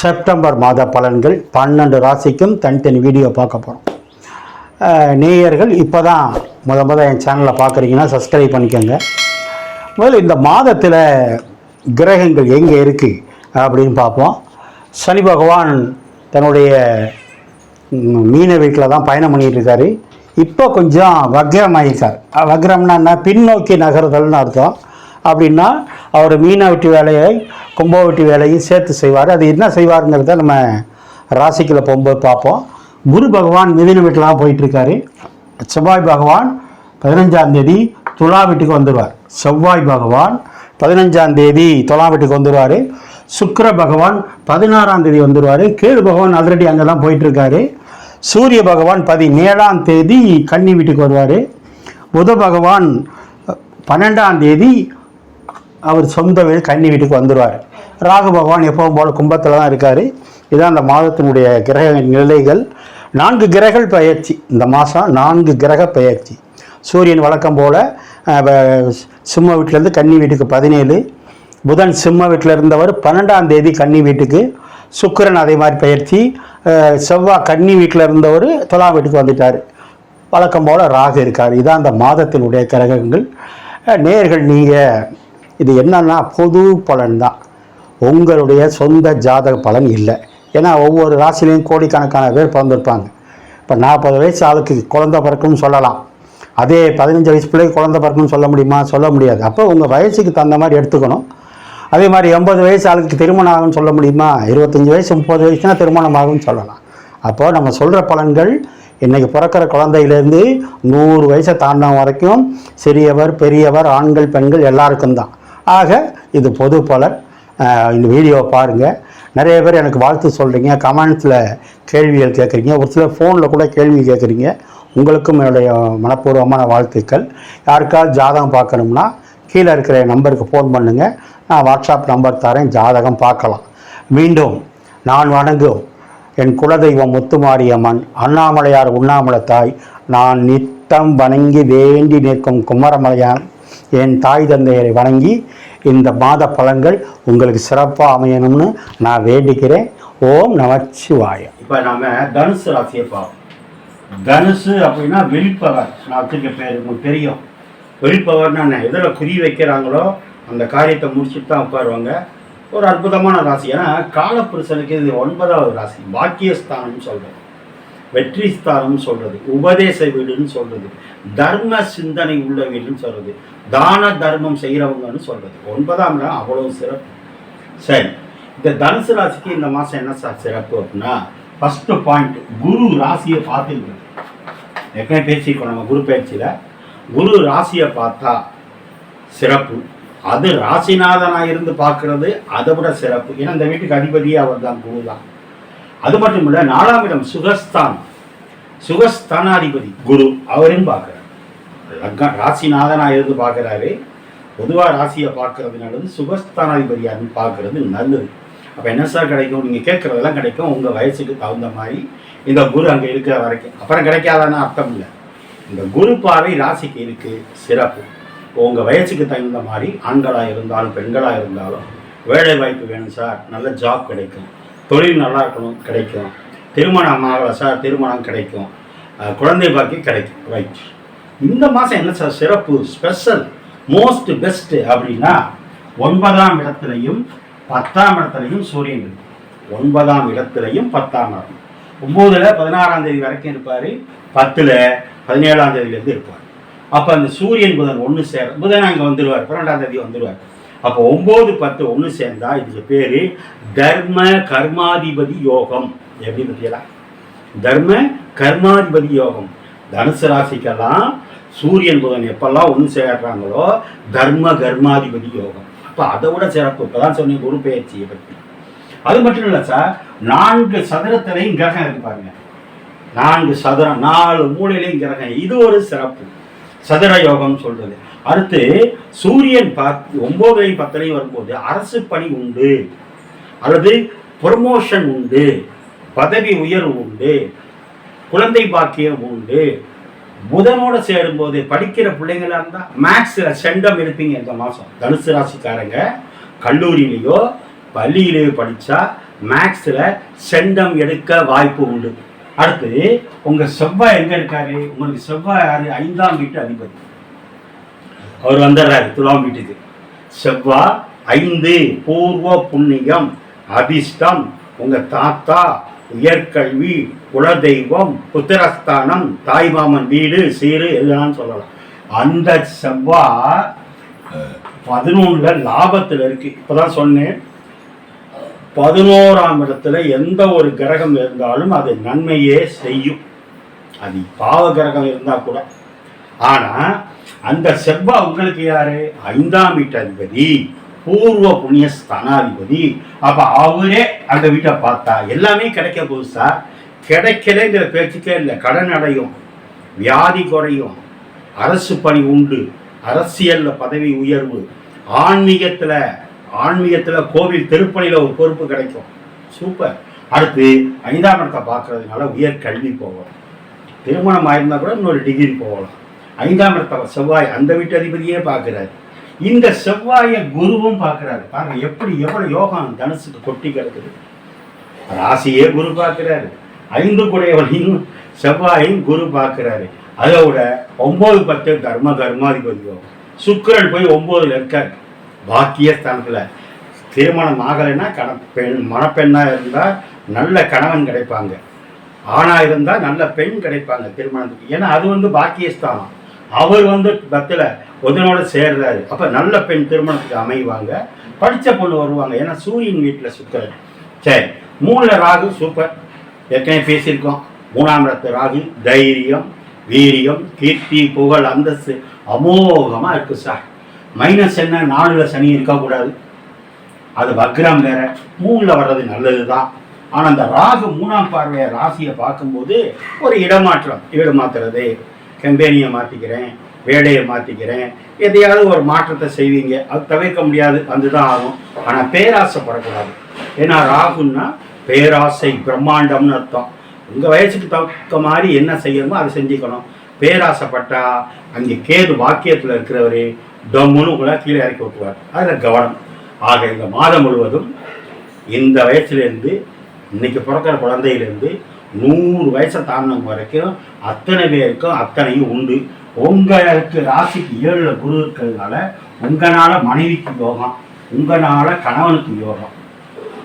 September மாத பலன்கள் பன்னெண்டு ராசிக்கும் தனித்தனி வீடியோ பார்க்க போகிறோம் நேயர்கள் இப்போ தான் முத முத என் சேனலை பார்க்குறீங்கன்னா சப்ஸ்கிரைப் பண்ணிக்கோங்க. முதல்ல இந்த மாதத்தில் கிரகங்கள் எங்கே இருக்குது அப்படின்னு பார்ப்போம். சனி பகவான் தன்னுடைய மீன வீட்டில் தான் பயணம் பண்ணிட்டு இருக்காரு. இப்போ கொஞ்சம் வக்ரமாயிருக்கார் அஹ் வக்ரம்னா என்ன? பின்னோக்கி நகர்தல்னு அர்த்தம். அப்படின்னா அவர் மீனா வெட்டி வேலையை கும்ப வெட்டி வேலையும் சேர்த்து செய்வார். அது என்ன செய்வாருங்கிறத நம்ம ராசிக்கில் போகும்போது பார்ப்போம். குரு பகவான் மிதின வீட்டில் போயிட்டுருக்காரு. செவ்வாய் பகவான் பதினஞ்சாம் தேதி துலா வீட்டுக்கு வந்துடுவார். செவ்வாய் பகவான் பதினஞ்சாம் தேதி துலா வீட்டுக்கு வந்துடுவார். சுக்கர பகவான் பதினாறாம் தேதி வந்துடுவார். கேது பகவான் ஆல்ரெடி அங்கே தான் போயிட்டுருக்காரு. சூரிய பகவான் பதினேழாம் தேதி கன்னி வீட்டுக்கு வருவார். புத பகவான் பன்னெண்டாம் தேதி அவர் சொந்த வீடு கன்னி வீட்டுக்கு வந்துடுவார் ராகு பகவான் எப்பவும் போல கும்பத்தில் தான் இருக்கார். இதான் அந்த மாதத்தினுடைய கிரக நிலைகள். நான்கு கிரகங்கள் பயிற்சி இந்த மாதம் நான்கு கிரக பயிற்சி சூரியன் வழக்கம் போல் சிம்ம வீட்டிலேருந்து கன்னி வீட்டுக்கு பதினேழு. புதன் சிம்ம வீட்டில் இருந்தவர் பன்னெண்டாம் தேதி கன்னி வீட்டுக்கு. சுக்கிரன் அதே மாதிரி பயிற்சி செவ்வாய் கன்னி வீட்டில் இருந்தவர் தொலா வீட்டுக்கு வந்துட்டார். வழக்கம் போல் ராகு இருக்கார். இதான் அந்த மாதத்தினுடைய கிரகங்கள். நேர்கள் நீங்கள் இது என்னன்னா பொது பலன் தான் உங்களுடைய சொந்த ஜாதக பலன் இல்லை. ஏன்னா ஒவ்வொரு ராசிலையும் கோடிக்கணக்கான பேர் பிறந்திருப்பாங்க. இப்போ நாற்பது வயசு ஆளுக்கு குழந்த பிறக்கும்னு சொல்லலாம். அதே பதினஞ்சு வயசு பிள்ளைக்கு குழந்த பிறக்கும்னு சொல்ல முடியுமா? சொல்ல முடியாது. அப்போ உங்கள் வயசுக்கு தகுந்த மாதிரி எடுத்துக்கணும். அதே மாதிரி எண்பது வயசு ஆளுக்கு திருமணம் ஆகும்னு சொல்ல முடியுமா? இருபத்தஞ்சி வயசு முப்பது வயசுனா திருமணம் ஆகும்னு சொல்லலாம். அப்போது நம்ம சொல்கிற பலன்கள் இன்றைக்கி பிறக்கிற குழந்தையிலேருந்து நூறு வயசை தாண்டின வரைக்கும் சிறியவர் பெரியவர் ஆண்கள் பெண்கள் எல்லாருக்கும் தான் ஆக இது பொது பலன். இந்த வீடியோவை பாருங்கள் நிறைய பேர் எனக்கு வாழ்த்து சொல்கிறீங்க கமெண்ட்ஸில் கேள்விகள் கேட்குறீங்க ஒரு சிலர் ஃபோனில் கூட கேள்வி கேட்குறீங்க உங்களுக்கும் என்னுடைய மனப்பூர்வமான வாழ்த்துக்கள். யாருக்காவது ஜாதகம் பார்க்கணும்னா கீழே இருக்கிற நம்பருக்கு ஃபோன் பண்ணுங்கள் நான் வாட்ஸ்அப் நம்பர் தரேன் ஜாதகம் பார்க்கலாம். மீண்டும் நான் வணங்கும் என் குலதெய்வம் முத்துமாரியம்மன் அண்ணாமலையார் உண்ணாமலை தாய் நான் நித்தம் வணங்கி வேண்டி நிற்கும் குமரமலையான் என் தாய் தந்தையரை வணங்கி இந்த மாத பலன்கள் உங்களுக்கு சிறப்பாக அமையணும்னு நான் வேண்டிக்கிறேன். ஓம் நமச்சிவாய. இப்போ நாம தனுசு ராசியை பார்ப்போம். தனுசு அப்படின்னா வெளிப்பவர் நான் வச்சிருக்க பேர் உங்களுக்கு தெரியும். வெளிப்பவர்னா என்ன? எதில் குறி வைக்கிறாங்களோ அந்த காரியத்தை முடிச்சுட்டு தான் உட்காருவாங்க. ஒரு அற்புதமான ராசி. ஏன்னா காலப்புருஷனுக்கு இது ஒன்பதாவது ராசி. பாக்கியஸ்தானம்னு சொல்கிறது வெற்றி ஸ்தானம் சொல்றது உபதேச வீடுன்னு சொல்கிறது தர்ம சிந்தனை உள்ள வீடுன்னு சொல்கிறது தான தர்மம் செய்கிறவங்கன்னு சொல்கிறது ஒன்பதாம் இடம் அவ்வளவு சிறப்பு. சரி இந்த தனுசு ராசிக்கு இந்த மாதம் என்ன சார் சிறப்பு அப்படின்னா ஃபஸ்ட்டு பாயிண்ட் குரு ராசியை பார்த்துருக்கு ஏற்கனவே பேசியிருக்கோம் நம்ம குரு பயிற்சியில். குரு ராசியை பார்த்தா சிறப்பு. அது ராசிநாதனாக இருந்து பார்க்கறது அதை விட சிறப்பு. ஏன்னா இந்த வீட்டுக்கு அதிபதியே அவர் தான் குரு தான் அது மட்டும் இல்லை நாலாம் இடம் சுகஸ்தான். சுகஸ்தானாதிபதி. குரு அவரையும் பார்க்குறாரு. லக்ன ராசிநாதனாக இருந்து பார்க்குறாரு. பொதுவாக ராசியை பார்க்கறது நல்லது சுகஸ்தானாதிபதியாக பார்க்கறது நல்லது. அப்போ என்ன சார் கிடைக்கும்? நீங்கள் கேட்குறதெல்லாம் கிடைக்கும். உங்கள் வயசுக்கு தகுந்த மாதிரி இந்த குரு அங்கே இருக்கிற வரைக்கும். அப்புறம் கிடைக்காதான்னு அர்த்தம் இல்லை. இந்த குரு பார்வை ராசிக்கு இருக்குது சிறப்பு. உங்கள் வயசுக்கு தகுந்த மாதிரி ஆண்களாக இருந்தாலும் பெண்களாக இருந்தாலும் வேலை வாய்ப்பு வேணும் சார். நல்ல ஜாப் கிடைக்கும். தொழில் நல்லா இருக்கணும் கிடைக்கும். திருமணம் ஆகலை சார் திருமணம் கிடைக்கும். குழந்தை பாக்கியம் கிடைக்கும். ரைட் இந்த மாதம் என்ன சார் சிறப்பு ஸ்பெஷல் மோஸ்ட் பெஸ்ட்டு அப்படின்னா ஒன்பதாம் இடத்துலையும் பத்தாம் இடத்துலையும் சூரியன் இருக்கும் ஒன்பதாம் இடத்துலையும் பத்தாம் இடம். ஒம்போதில் பதினாறாம் தேதி வரைக்கும் இருப்பார் பத்தில் பதினேழாம் தேதியிலேருந்து இருப்பார். அப்போ அந்த சூரியன் புதன் ஒன்று சேர புதன் அங்கே வந்துடுவார் பன்னெண்டாம் தேதி வந்துடுவார் அப்போ ஒம்பது பத்து ஒன்று சேர்ந்தா இதுக்கு பேர் தர்ம கர்மாதிபதி யோகம். எப்படி பற்றியலாம் தர்ம கர்மாதிபதி யோகம். தனுசு ராசிக்கெல்லாம் சூரியன் புதன் எப்பெல்லாம் ஒன்று சேர்றாங்களோ தர்ம கர்மாதிபதி யோகம். அப்போ அதை விட சிறப்பு. இப்போ தான் சொன்னேன் குரு பயிற்சியை பற்றி அது மட்டும் இல்லை சார் நான்கு சதுரத்திலையும் கிரகம் இருப்பாருங்க நான்கு சதுரம் நாலு மூலையிலையும் கிரகம். இது ஒரு சிறப்பு. சதுர யோகம் சொல்றது. அடுத்து சூரியன் பத் ஒன்பதுலையும் பத்துலையும் வரும்போது அரசு பணி உண்டு. அல்லது ப்ரொமோஷன் உண்டு. பதவி உயர்வு உண்டு. குழந்தை பாக்கியம் உண்டு. புதனோட சேரும்போது படிக்கிற பிள்ளைங்களா இருந்தால் மேக்ஸில் செண்டம் எடுப்பீங்க இந்த மாதம் தனுசு ராசிக்காரங்க கல்லூரியிலேயோ பள்ளியிலேயோ படித்தா மேக்ஸில் செண்டம் எடுக்க வாய்ப்பு உண்டு. அடுத்து உங்கள் செவ்வாய் எங்கே இருக்காரு? உங்களுக்கு செவ்வாய் யாரு ஐந்தாம் வீட்டு அதிபதி. அவர் வந்துடுறாரு துலாம் வீட்டுக்கு செவ்வா ஐந்து பூர்வ புண்ணியம் அதிர்ஷ்டம் உங்க தாத்தா உயர்கல்வி குலதெய்வம் புத்திரஸ்தானம் தாய்மாமன் வீடு சீரு எல்லாம் சொல்லலாம். அந்த செவ்வா பதினொன்றுல லாபத்தில் இருக்கு. இப்பதான் சொன்னேன். பதினோராம் இடத்துல எந்த ஒரு கிரகம் இருந்தாலும் அது நன்மையே செய்யும். அது பாவ கிரகம் இருந்தா கூட. ஆனா அந்த செவ்வா உங்களுக்கு யாரு? ஐந்தாம் வீட்டு அதிபதி பூர்வ புண்ணிய ஸ்தானாதிபதி. அப்ப அவரே அந்த வீட்டை பார்த்தா எல்லாமே கிடைக்க போகுது சார் பேச்சுக்கே இல்லை. கடன் அடையும் வியாதி குறையும் அரசு பணி உண்டு அரசியல்ல பதவி உயர்வு. ஆன்மீகத்துல ஆன்மீகத்துல கோவில் திருப்பணியில ஒரு பொறுப்பு கிடைக்கும். சூப்பர். அடுத்து ஐந்தாம் இடத்தை பார்க்கறதுனால உயர் கல்வி போகலாம் திருமணம் ஆயிருந்தா கூட இன்னொரு டிகிரி போகலாம். ஐந்தாம் இடத்தை செவ்வாய் அந்த வீட்டு அதிபதியே பார்க்கிறார். இந்த செவ்வாயை குருவும் பார்க்கிறாரு. பாருங்க எப்படி எவ்வளவு யோகம் தனுசுக்கு கொட்டி கிடக்குது. ராசியே குரு பார்க்கிறாரு. ஐந்து குடையவனையும் செவ்வாயும் குரு பார்க்கிறாரு. அதோட ஒன்பது பத்து தர்ம கர்மாதிபதி யோகம் சுக்கிரன் போய் ஒன்பதுல இருக்காரு. பாக்கியஸ்தானத்துல. திருமணம் ஆகலைன்னா கண பெண் மணப்பெண்ணா இருந்தா நல்ல கணவன் கிடைப்பாங்க. ஆணா இருந்தா நல்ல பெண் கிடைப்பாங்க திருமணத்துக்கு. ஏன்னா அது வந்து பாக்கியஸ்தானம். அவர் வந்து பத்தில் உதனோட சேர்றாரு. அப்போ நல்ல பெண் திருமணத்துக்கு அமைவாங்க. படித்த பொண்ணு வருவாங்க. ஏன்னா சூரியன் வீட்டில் சுக்கரன். சரி மூணுல ராகு சூப்பர் ஏற்கனவே பேசியிருக்கோம். மூணாம் இடத்து ராகு தைரியம் வீரியம் கீர்த்தி புகழ் அந்தஸ்து. அமோகமாக இருக்கு சார் மைனஸ் என்ன? நாலுல சனி இருக்கக்கூடாது. அது வக்ரம் வேற. மூணில் வர்றது நல்லது தான் ஆனால் அந்த ராகு மூணாம் பார்வையை ராசியை பார்க்கும்போது ஒரு இடமாற்றம் வீடு கம்பெனியை மாற்றிக்கிறேன் வேலையை மாற்றிக்கிறேன் எதையாவது ஒரு மாற்றத்தை செய்வீங்க. அது தவிர்க்க முடியாது. அதுதான் ஆகும். ஆனால் பேராசைப்படக்கூடாது. ஏன்னா ராகுன்னா பேராசை பிரம்மாண்டம்னு அர்த்தம். உங்கள் வயசுக்கு தக்க மாதிரி என்ன செய்யணுமோ அதை செஞ்சுக்கணும். பேராசைப்பட்டா அங்கே கேது வாக்கியத்தில் இருக்கிறவர் டம்முன்னு உங்களை கீழே இறக்கி விட்டுவார் அதில் கவனம். ஆக இந்த மாதம் முழுவதும் இந்த வயசுலேருந்து இன்னைக்கு பிறக்கிற குழந்தையிலேருந்து நூறு வயசை தாண்டினவங்க வரைக்கும் அத்தனை பேருக்கும் அத்தனையும் உண்டு. உங்களுக்கு ராசிக்கு ஏழில் குரு இருக்கிறதுனால உங்களால் மனைவிக்கு யோகம் உங்களால் கணவனுக்கு யோகம்.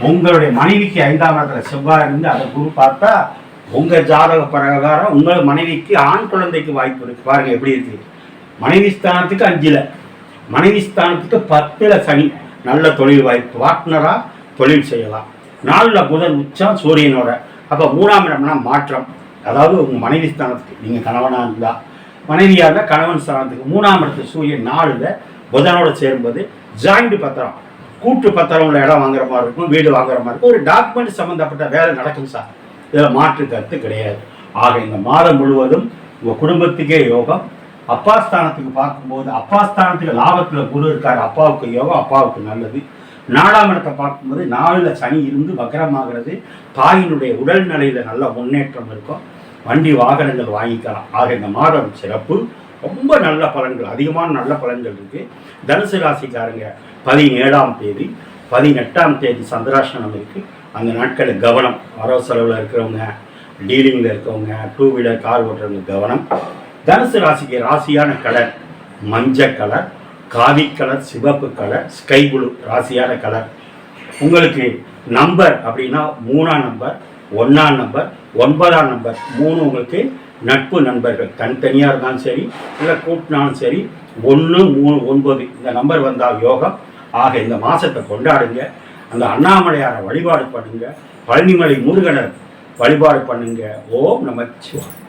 உங்களுடைய மனைவிக்கு ஐந்தாம் இடத்துல செவ்வாய் இருந்து அதை குரு பார்த்தா உங்கள் ஜாதக பிரகாரம் உங்கள் மனைவிக்கு ஆண் குழந்தைக்கு வாய்ப்பு இருக்குது பாருங்கள் எப்படி இருக்கு. மனைவி ஸ்தானத்துக்கு அஞ்சில். மனைவி ஸ்தானத்துக்கு பத்தில் சனி. நல்ல தொழில் வாய்ப்பு. வாட்னராக தொழில் செய்யலாம். நாளில் புதன் உச்சம் சூரியனோட. அப்போ மூணாம் இடம்னா மாற்றம். அதாவது உங்கள் மனைவி ஸ்தானத்துக்கு. நீங்கள் கணவனாக இருந்தால் மனைவியாக இருந்தால் கணவன் ஸ்தானத்துக்கு. மூணாம் இடத்து சூரியன் நாளில் புதனோட சேரும்போது ஜாயிண்ட் பத்திரம். கூட்டு பத்திரம் உள்ள இடம் வாங்குற மாதிரி இருக்கும் வீடு வாங்குற மாதிரி இருக்கும். ஒரு டாக்குமெண்ட் சம்மந்தப்பட்ட வேலை நடக்கும் சார். இதில் மாற்று கருத்து கிடையாது. ஆக இந்த மாதம் முழுவதும் உங்கள் குடும்பத்துக்கே யோகம். அப்பா ஸ்தானத்துக்கு பார்க்கும்போது அப்பா ஸ்தானத்துக்கு லாபத்தில் குரு இருக்கார். அப்பாவுக்கு யோகம் அப்பாவுக்கு நல்லது. நாலாம் இடத்தை பார்க்கும்போது நாலுல சனி இருந்து வக்கரமாகிறது தாயினுடைய உடல் நிலையில் நல்ல முன்னேற்றம் இருக்கும். வண்டி வாகனங்கள் வாங்கிக்கலாம். ஆக இந்த மாதம் சிறப்பு. ரொம்ப நல்ல பலன்கள் அதிகமான நல்ல பலன்கள் இருக்கு. தனுசு ராசிக்காரங்க பதினேழாம் தேதி பதினெட்டாம் தேதி சந்திராசனம் இருக்கு. அந்த நாட்களில் கவனம். வரவு செலவில் இருக்கிறவங்க டீலிங்கில் இருக்கவங்க டூ வீலர் கார் ஓட்டுறவங்க கவனம். தனுசு ராசிக்கு ராசியான கலர் மஞ்சள் கலர். காவி கலர் சிவப்பு கலர் ஸ்கை ப்ளூ ராசியான கலர். உங்களுக்கு நம்பர் அப்படின்னா மூணாம் நம்பர் ஒன்றாம் நம்பர் ஒன்பதாம் நம்பர் மூணு உங்களுக்கு நட்பு நண்பர்கள். தனித்தனியாக இருந்தாலும் சரி இல்லை கூட்டினாலும் சரி ஒன்று மூணு ஒன்பது. இந்த நம்பர் வந்தால் யோகம். ஆக இந்த மாதத்தை கொண்டாடுங்க. அந்த அண்ணாமலையாரை வழிபாடு பண்ணுங்க. பழனிமலை முருகனர் வழிபாடு பண்ணுங்க. ஓம் நமச்சிவாய்